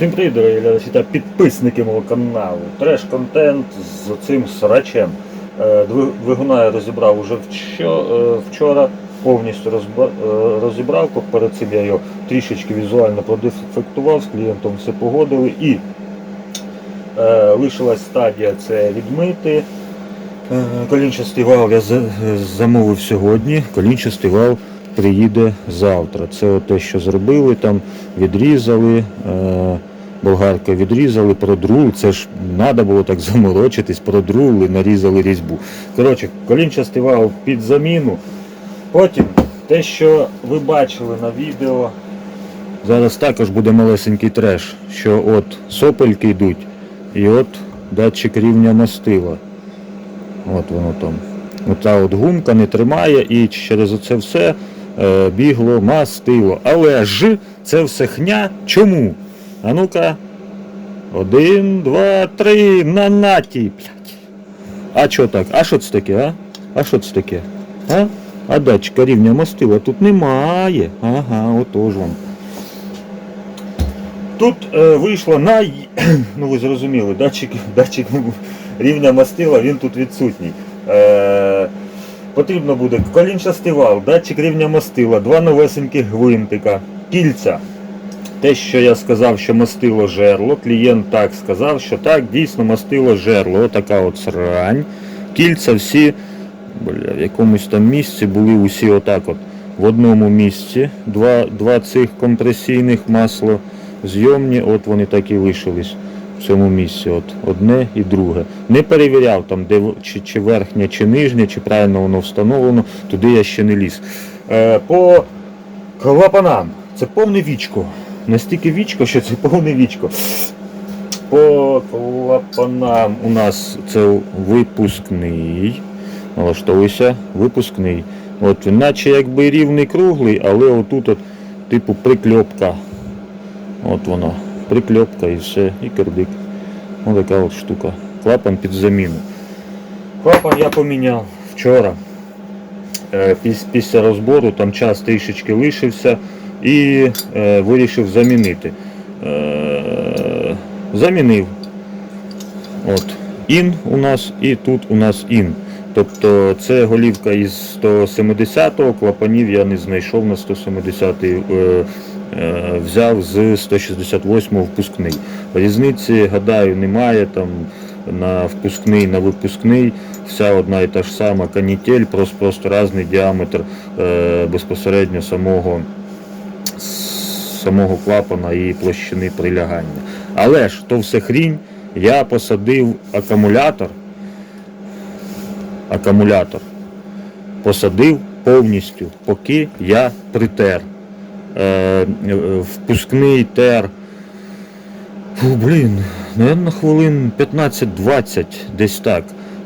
Всім привіт, дорогі глядачі та підписники мого каналу. Треш-контент з цим срачем. Е, Двигуна я розібрав уже е, вчора, повністю е, розібрав. Перед цим я його трішечки візуально продефектував, з клієнтом все погодили і лишилась стадія це відмити. Колінчастий вал я замовив сьогодні, колінчастий вал приїде завтра. Це те, що зробили там, відрізали, болгарка відрізали, продрули. Це ж треба було так заморочитись, продрули, нарізали різьбу. Коротше, колінчастий вал під заміну. Потім те, що ви бачили на відео, зараз також буде малесенький треш, що от сопельки йдуть і от датчик рівня мастила. От воно там. Ота от гумка не тримає і через оце все е, бігло мастило. Але ж це все хня. Чому? А ну-ка. Один, два, три, на наті. Блядь. А що так? А що це таке, а? А що це таке? А? А датчика рівня мастила тут немає. Ага, отож вам. Тут е, вийшло на. Ну ви зрозуміли, датчик, датчик рівня мастила, він тут відсутній. Е, потрібно буде колінчастий вал, датчик рівня мастила, два новесеньких гвинтика, кільця. Те, що я сказав, що мастило жерло, клієнт так сказав, що так, дійсно мастило жерло. Отака от срань. Кільця всі бля, в якомусь там місці були усі отак от. В одному місці два, два цих компресійних масло зйомні, от вони так і лишились в цьому місці. От одне і друге. Не перевіряв там, де чи, чи верхнє, чи нижнє, чи правильно воно встановлено, туди я ще не ліз. Е, по клапанам. Це повне вічко. Настільки вічко, що це повне вічко. По клапанам у нас це випускний. Налаштовуйся, випускний. От наче якби рівний круглий, але отут от, типу прикльопка. От вона. Прикльопка і все, і кирдик. Ось така от штука. Клапан під заміну. Клапан я поміняв вчора. Е, Після розбору там час трішечки лишився і е, вирішив замінити. Е, замінив. От. Ін у нас і тут у нас ін. Тобто це голівка із 170-го, клапанів я не знайшов на 170-й, е, е, взяв з 168-го впускний. Різниці, гадаю, немає там на впускний, на випускний. Вся одна і та ж сама канітель, просто, просто різний діаметр е, безпосередньо самого, самого клапана і площини прилягання. Але ж то все хрінь, я посадив акумулятор. Акумулятор посадив повністю, поки я притер. Е, впускний тер. Фу, блін, наверное, хвилин 15-20, десь так.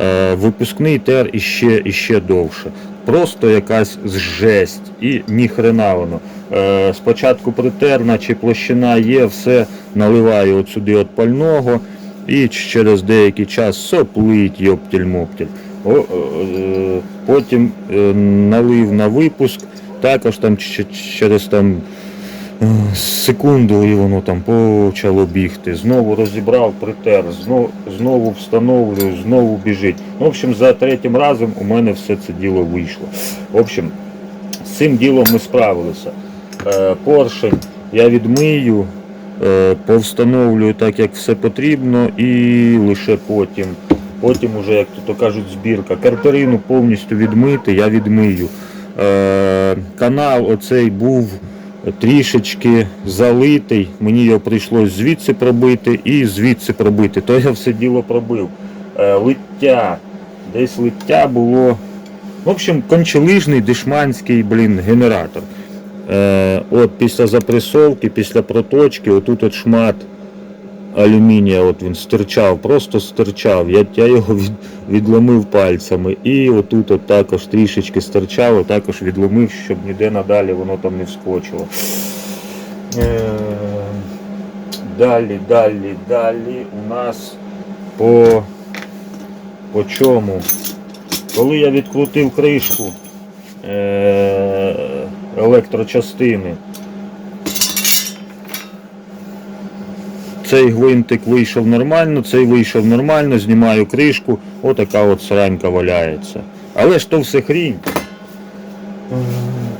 Е, випускний тер іще, іще довше. Просто якась жесть. І ніхрена воно. Е, спочатку притерна чи площина є, все наливаю от сюди от пального і через деякий час соплить йоптіль-моптіль. О, е, Потім е, налив на випуск, також там через там е, секунду і воно там почало бігти. Знову розібрав, притер, знову, знову встановлюю, знову біжить. В общем, за третім разом у мене все це діло вийшло. В общем, з цим ділом ми справилися. Е, Поршень я відмию, е, повстановлюю так, як все потрібно, і лише потім. Потім уже, як то кажуть, збірка. Картерину повністю відмити, я відмию. Е, канал оцей був трішечки залитий. Мені його прийшлось звідси пробити і звідси пробити. То я все діло пробив. Е, лиття. Десь лиття було. В общем, кончелижний дешманський блін, генератор. Е, от після запресовки, після проточки, отут от шмат алюмінія, от він стирчав, просто стирчав. Я, я його від, відломив пальцями. І отут от також трішечки стирчало, також відломив, щоб ніде надалі воно там не вскочило. Е, далі, далі, далі у нас по, по чому? Коли я відкрутив кришку е, електрочастини, цей гвинтик вийшов нормально, цей вийшов нормально, знімаю кришку, отака от сранька валяється. Але ж то все хрінь.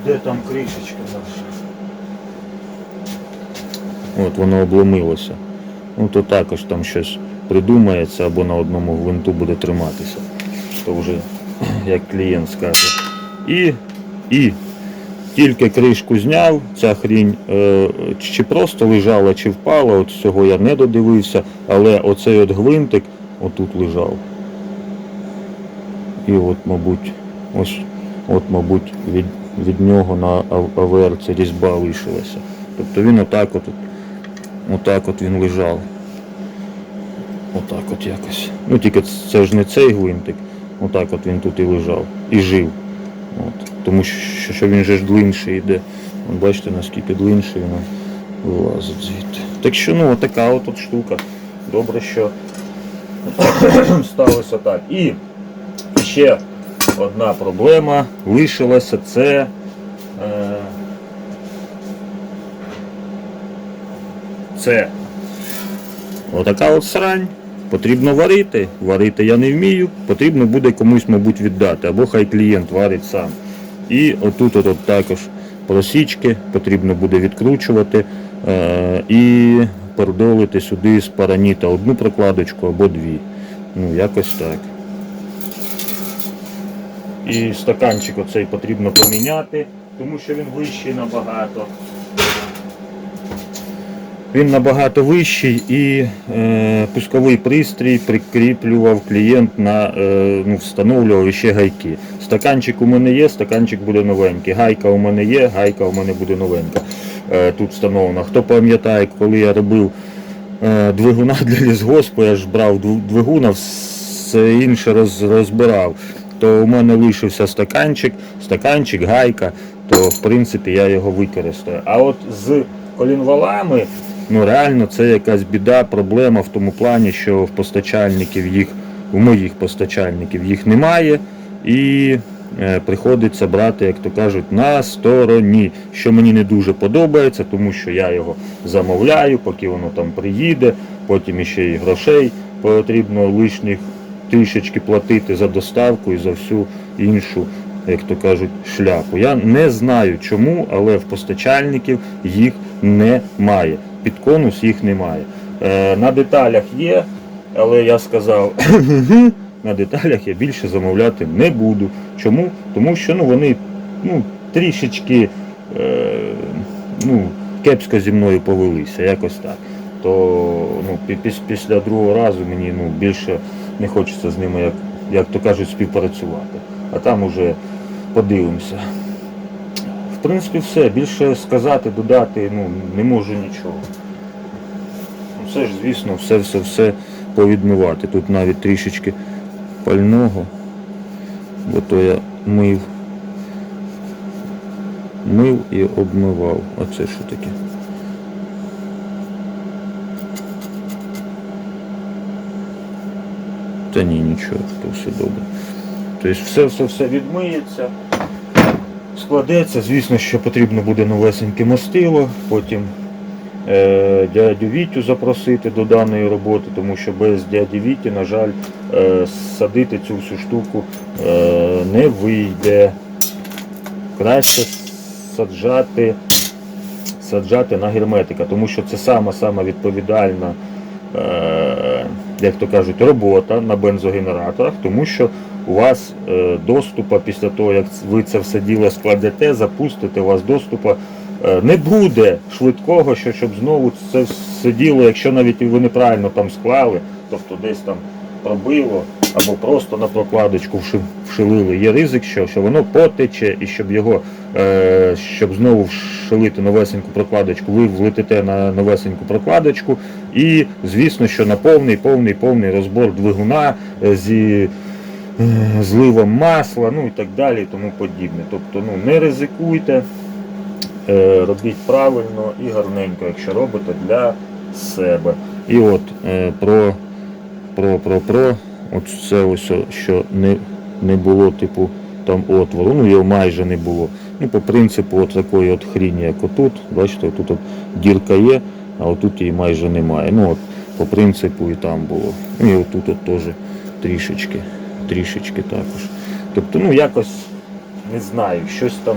Де там кришечка наша? От воно обломилося. Ну то також там щось придумається або на одному гвинту буде триматися. То вже як клієнт скаже. І, і тільки кришку зняв, ця хрінь е, чи просто лежала, чи впала, от цього я не додивився, але оцей от гвинтик отут лежав. І от, мабуть, ось, от, мабуть, від, від нього на А- АВР різьба лишилася. Тобто він отак от, отак от він лежав. Отак от якось. Ну тільки це ж не цей гвинтик. Отак от він тут і лежав. І жив. От. Тому що, що він же ж длинший йде. Бачите, наскільки длинший він вилазить звідти. Так що ну отака от, от штука. Добре, що сталося так. І ще одна проблема лишилася це. Е, це отака от срань. Потрібно варити. Варити я не вмію, потрібно буде комусь, мабуть, віддати, або хай клієнт варить сам. І отут от, також просічки потрібно буде відкручувати е, і передолити сюди з параніта одну прокладочку або дві. Ну, якось так. І стаканчик оцей потрібно поміняти, тому що він вищий набагато. Він набагато вищий і е, пусковий пристрій прикріплював клієнт на е, ну, встановлював ще гайки. Стаканчик у мене є, стаканчик буде новенький. Гайка у мене є, гайка у мене буде новенька. Е, тут встановлена. Хто пам'ятає, коли я робив е, двигуна для лісгоспу, я ж брав двигуна, все інше роз, розбирав. То у мене лишився стаканчик, стаканчик, гайка, то в принципі я його використаю. А от з колінвалами, ну реально це якась біда, проблема в тому плані, що в постачальників їх, у моїх постачальників їх немає. І е, приходиться брати, як то кажуть, на стороні, що мені не дуже подобається, тому що я його замовляю, поки воно там приїде, потім іще і грошей потрібно лишніх трішечки платити за доставку і за всю іншу, як то кажуть, шляпу. Я не знаю чому, але в постачальників їх немає. Під конус їх немає. Е, на деталях є, але я сказав, на деталях я більше замовляти не буду. Чому? Тому що ну, вони ну, трішечки е, ну, кепсько зі мною повелися, якось так. То ну, після другого разу мені ну, більше не хочеться з ними, як, як то кажуть, співпрацювати. А там уже подивимося. В принципі, все. Більше сказати, додати ну, не можу нічого. Це ж, звісно, все, все, все повідмивати. Тут навіть трішечки пального, бо то я мив. Мив і обмивав. А це що таке? Та ні, нічого, то все добре. Тобто все, все, все відмиється, складеться. Звісно, що потрібно буде новесеньке мастило, потім дядю Вітю запросити до даної роботи, тому що без дяді Віті, на жаль, е, садити цю всю штуку е, не вийде. Краще саджати, саджати на герметика, тому що це сама сама відповідальна, е, як то кажуть, робота на бензогенераторах, тому що у вас е, доступу після того, як ви це все діло складете, запустите, у вас доступу е, не буде швидкого, що щоб знову це все діло, якщо навіть ви неправильно там склали, тобто десь там пробило або просто на прокладочку вши- вшилили. Є ризик, що, що воно потече, і щоб його, е, щоб знову вшилити новесеньку прокладочку, ви влетите на новесеньку прокладочку, і звісно, що на повний, повний, повний розбор двигуна е, зі е, зливом масла, ну і так далі, і тому подібне. Тобто ну, не ризикуйте, е, робіть правильно і гарненько, якщо робите для себе. І от е, про про, про, про. От це ось, що не, не було, типу, там отвору. Ну, його майже не було. Ну, по принципу от такої от хріні, як отут. Бачите, тут от дірка є. а отут її майже немає. Ну от по принципу і там було. Ну І отут от теж трішечки, трішечки також. Тобто, ну якось не знаю, щось там.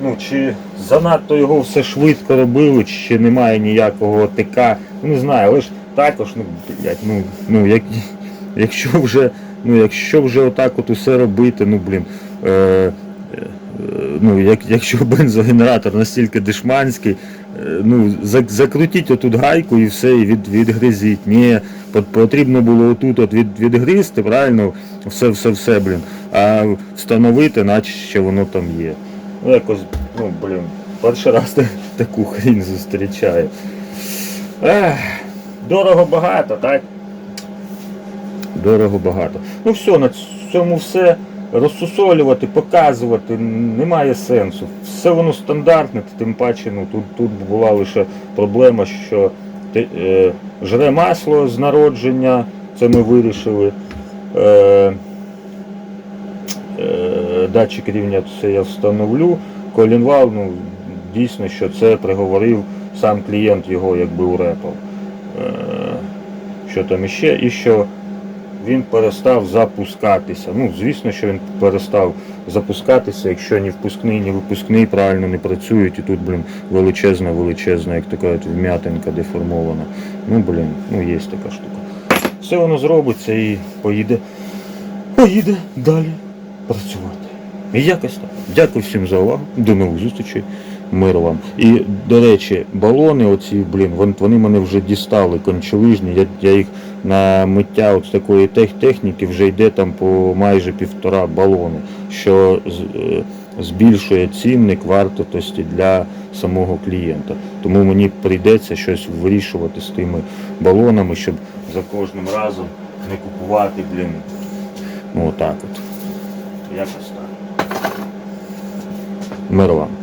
Ну, чи занадто його все швидко робили, чи немає ніякого ТК. Ну не знаю, але ж також, ну, блядь, ну, ну як, якщо вже, ну, якщо вже отак от усе робити, ну блін. Е, е, ну, як, якщо бензогенератор настільки дешманський, е, ну, зак- закрутіть отут гайку і все, і від, відгризіть. Ні, потрібно було отут от від, відгризти, правильно, все, все, все, блін. А встановити, наче ще воно там є. Ну, якось, ну, блін, перший раз таку хрінь зустрічаю. Ех, дорого багато, так? Дорого багато. Ну все, на цьому все. Розсусолювати, показувати немає сенсу. Все воно стандартне, тим паче ну, тут, тут була лише проблема, що е, жре масло з народження, це ми вирішили. Е, датчик рівня це я встановлю. Колінвал, ну, дійсно, що це приговорив сам клієнт його якби урепав. Е, що там іще? І що він перестав запускатися. Ну, звісно, що він перестав запускатися, якщо ні впускний, ні випускний правильно не працюють, і тут, блін, величезна, величезна, як кажуть, вм'ятинка деформована. Ну, блін, ну є така штука. Все воно зробиться і поїде, поїде далі працювати. І якось так. Дякую всім за увагу. До нових зустрічей. Миру вам. І, до речі, балони, оці, блін, вони мене вже дістали кончелижні. Я, я їх на миття от такої тех, техніки вже йде там по майже півтора балони, що е, збільшує цінник вартості для самого клієнта. Тому мені прийдеться щось вирішувати з тими балонами, щоб за кожним разом не купувати, блін. Ну отак от. Якось так. Мир вам.